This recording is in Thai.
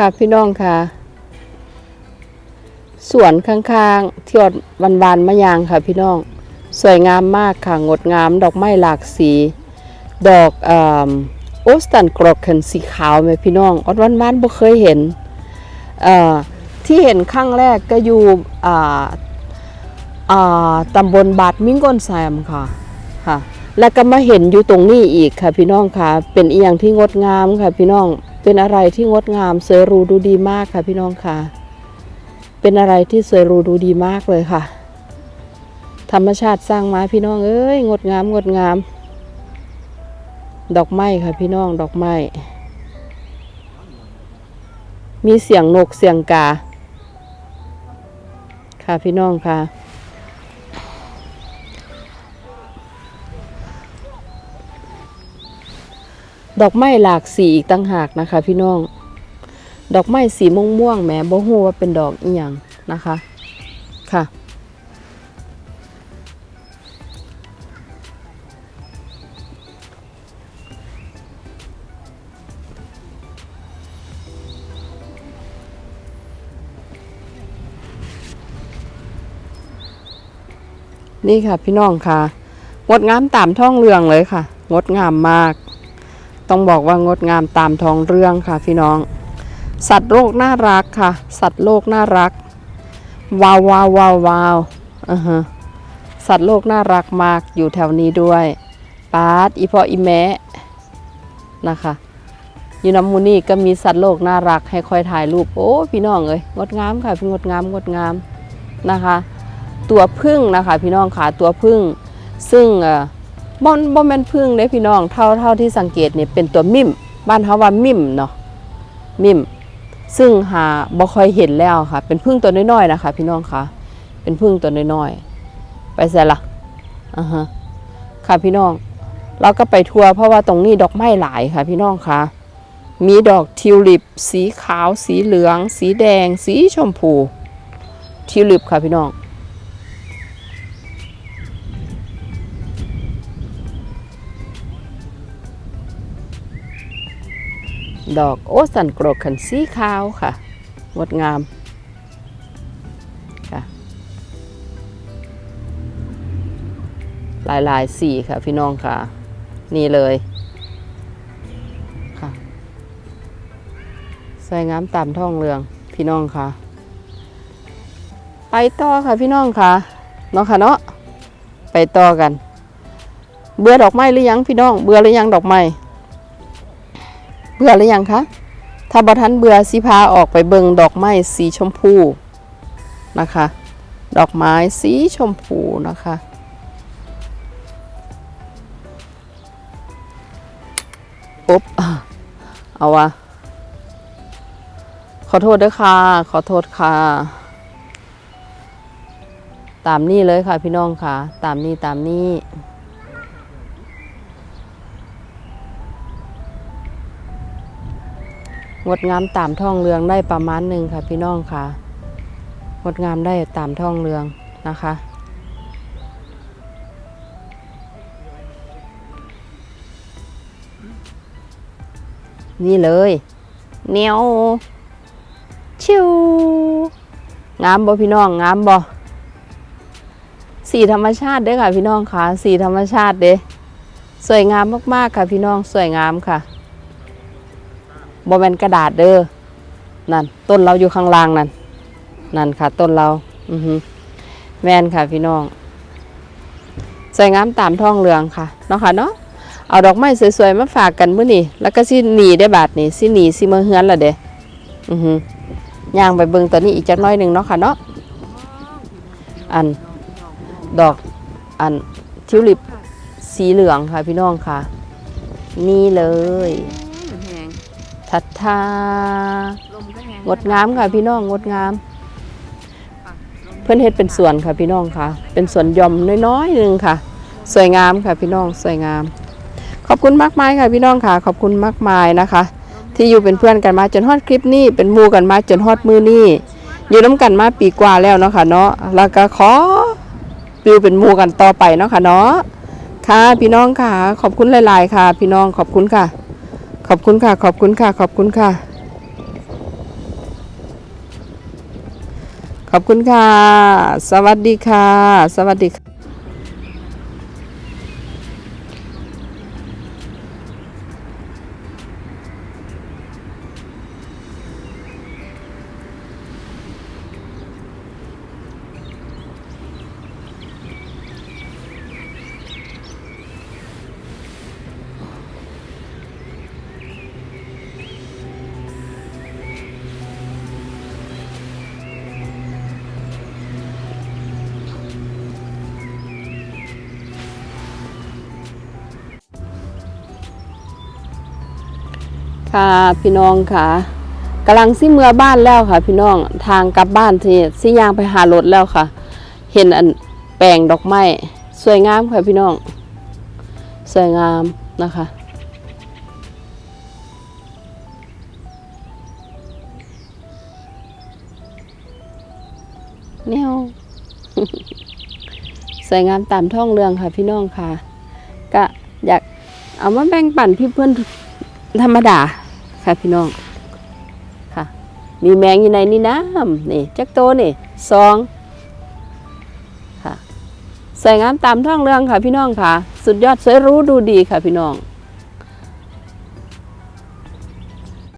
ค่ะพี่น้องค่ะ สวนข้างๆ ที่อดวันวานมะยางค่ะพี่น้อง สวยงามมากค่ะ งดงาม ดอกไม้หลากสี ดอกออโอสตันกรอกเข็นสีขาวไหมพี่น้องอดวันวานบ่เคยเห็นที่เห็นครั้งแรกก็อยู่ตำบลบาดมิงกอนแซมค่ะค่ะ แล้วก็มาเห็นอยู่ตรงนี้อีกค่ะพี่น้องค่ะ เป็นอียงที่งดงามค่ะพี่น้อง เป็นอะไรที่งดงามสวยหรูดูดีมากค่ะพี่น้องค่ะ เป็นอะไรที่สวยหรูดูดีมากเลยค่ะ ธรรมชาติสร้างมาพี่น้องเอ้ยงดงามงดงาม ดอกไม้ค่ะพี่น้องดอกไม้มีเสียงนกเสียงกา ค่ะพี่น้องค่ะ ดอกไม้หลากสีอีกตั้งหากนะคะ พี่น้อง ดอกไม้สีม่วงม่วงแหมบ่ฮู้ว่าเป็นดอกอีหยังนะคะ ค่ะ นี่ค่ะพี่น้องค่ะ งดงามตามท้องเรืองเลยค่ะ งดงามมาก ต้องบอกว่างดงามตามท้องเรื่องค่ะพี่น้อง สัตว์โลกน่ารักค่ะ สัตว์โลกน่ารักวาววาววาววาวอือฮะสัตว์โลกน่ารักมากอยู่แถวนี้ด้วยปาดอีพออีแมะนะคะยูน้ำมูนี่ก็มีสัตว์โลกน่ารักให้คอยถ่ายรูปโอ้พี่น้องเอ้ยงดงามค่ะพี่งดงามงดงามนะคะ ตัวพึ่งนะคะ พี่น้องค่ะตัวพึ่ง ซึ่ง เอ่อบ่แม่นพึ่งเด้พี่น้อง เท่าเท่าที่สังเกตเนี่ยเป็นตัวมิมบ้านเฮาว่ามิมเนาะมิมซึ่งหาบ่ค่อยเห็นแล้วค่ะ เป็นพึ่งตัวน้อยๆนะคะ พี่น้องค่ะ เป็นพึ่งตัวน้อยๆไปใส่ละอ่าฮะค่ะพี่น้อง เราก็ไปทัวร์เพราะว่าตรงนี้ดอกไม้หลายค่ะ พี่น้องค่ะ มีดอกทิวลิป สีขาว สีเหลือง สีแดง สีชมพู ทิวลิปค่ะพี่น้อง ดอกโอสันกรกขันสีขาวค่ะงดงามค่ะลายลายสีค่ะพี่น้องค่ะ นี่เลยค่ะสวยงามตามท้องเรืองพี่น้องค่ะ ไปต่อค่ะพี่น้องค่ะเนาะค่ะเนาะไปต่อกัน เบื่อดอกไม้หรือยังพี่น้อง เบื่อหรือยังดอกไม้ เบื่อหรือยังคะ ถ้าบทันเบื่อสิพาออกไปเบิงดอกไม้สีชมพูนะคะ ดอกไม้สีชมพูนะคะปุ๊บเอาวะขอโทษด้วยค่ะ ขอโทษค่ะ ตามนี้เลยค่ะพี่น้องค่ะ ตามนี้ตามนี้ งดงามตามท้องเรืองได้ประมาณหนึ่งค่ะ พี่น้องค่ะ งดงามได้ตามท้องเรืองนะคะนี่เลยเนียวชิวงามบ่พี่น้องงามบ่สีธรรมชาติเด้อค่ะ พี่น้องค่ะ สีธรรมชาติเด้สวยงามมากๆค่ะ พี่น้องสวยงามค่ะ บอแมนกระดาษเด้อนั่นต้นเราอยู่ข้างล่างนั่นนั่นค่ะ ต้นเราอือฮึแมนค่ะพี่น้องสวยงามตามท้องเรืองค่ะเนาะค่ะเนาะเอาดอกไม้สวยๆมาฝากกันมื้อนี้แล้วก็สิหนีได้บาทนี่สิหนีสิมาเฮือนละเด้อือฮึย่างไปเบิ่งตัวนี้อีกจักน้อยหนึ่งเนาะค่ะเนาะอันดอกอันทิวลิปสีเหลืองค่ะพี่น้องค่ะ นี่เลย ทัดทาลมก็แหงงดงามค่ะพี่น้องงดงาม เพื่อนเฮ็ดเป็นสวนค่ะพี่น้องค่ะ เป็นสวนหย่อมน้อยๆหนึ่งค่ะ สวยงามค่ะพี่น้องสวยงาม ขอบคุณมากมายค่ะพี่น้องค่ะ ขอบคุณมากมายนะคะ ที่อยู่เป็นเพื่อนกันมาจนฮอดคลิปนี้ เป็นหมู่กันมาจนฮอดมือนี้อยู่น้ำกันมาปีกว่าแล้วเนาะค่ะเนาะแล้วก็ขอปิวเป็นหมู่กันต่อไปเนาะค่ะเนาะค่ะพี่น้องค่ะ ขอบคุณหลาย ๆ ค่ะ พี่น้องขอบคุณค่ะ ขอบคุณค่ะ ขอบคุณค่ะ ขอบคุณค่ะ ขอบคุณค่ะ สวัสดีค่ะ สวัสดีค่ะ ค่ะพี่น้องค่ะกำลังสิเมื่อบ้านแล้วค่ะ พี่น้องทางกลับบ้านที่สิย่างไปหารถแล้วค่ะ เห็นอันแปลงดอกไม้สวยงามค่ะพี่น้อง สวยงามนะคะ แนวสวยงามตามท้องเรื่องค่ะ พี่น้องค่ะ ก็อยากเอามาแบ่งปันพี่เพื่อนธรรมดา ค่ะพี่น้องค่ะ มีแมงอยู่ในนี่น้ำนี่จักโตนี่ซองค่ะสวยงามตามท้องเรื่องค่ะพี่น้องค่ะ สุดยอดสวยรู้ดูดีค่ะพี่น้อง